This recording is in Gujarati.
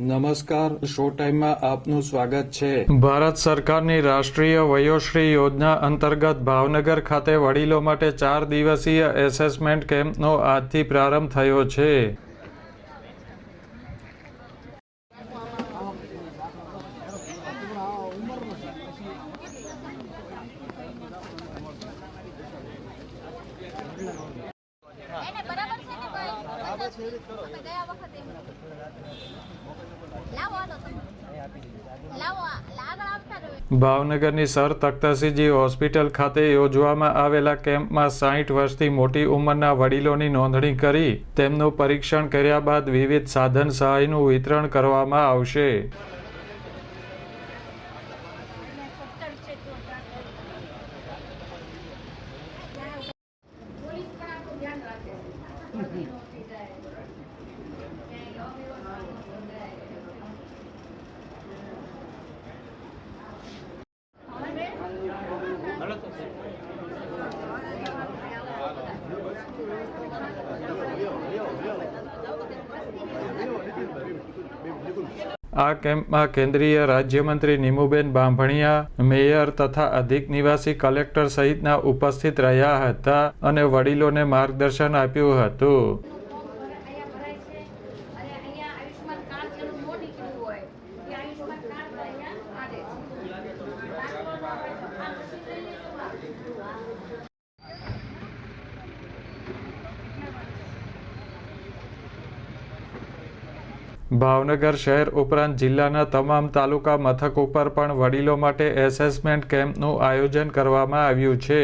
નમસ્કાર શો ટાઈમમાં આપનું સ્વાગત છે. ભારત સરકારની રાષ્ટ્રીય વયોશ્રી યોજના અંતર્ગત ભાવનગર ખાતે વડીલો માટે ચાર દિવસીય એસેસમેન્ટ કેમ્પનો આજથી પ્રારંભ થયો છે. એને બરાબર છે ને ભાઈ? અમે ગયા વખતે? ભાવનગરની સર તખ્તસિંહજી હોસ્પિટલ ખાતે યોજવામાં આવેલા કેમ્પમાં સાહીઠ વર્ષથી મોટી ઉંમરના વડીલોની નોંધણી કરી તેમનું પરીક્ષણ કર્યા બાદ વિવિધ સાધન સહાયનું વિતરણ કરવામાં આવશે. આ કેમ્પમાં કેન્દ્રીય રાજ્યમંત્રી નીમુબેન બાંભણિયા, મેયર તથા અધિક નિવાસી કલેક્ટર સહિતના ઉપસ્થિત રહ્યા હતા અને વડીલોને માર્ગદર્શન આપ્યું હતું. ભાવનગર શહેર ઉપરાંત જિલ્લાના તમામ તાલુકા મથક ઉપર પણ વડીલો માટે એસેસમેન્ટ કેમ્પનું આયોજન કરવામાં આવ્યું છે.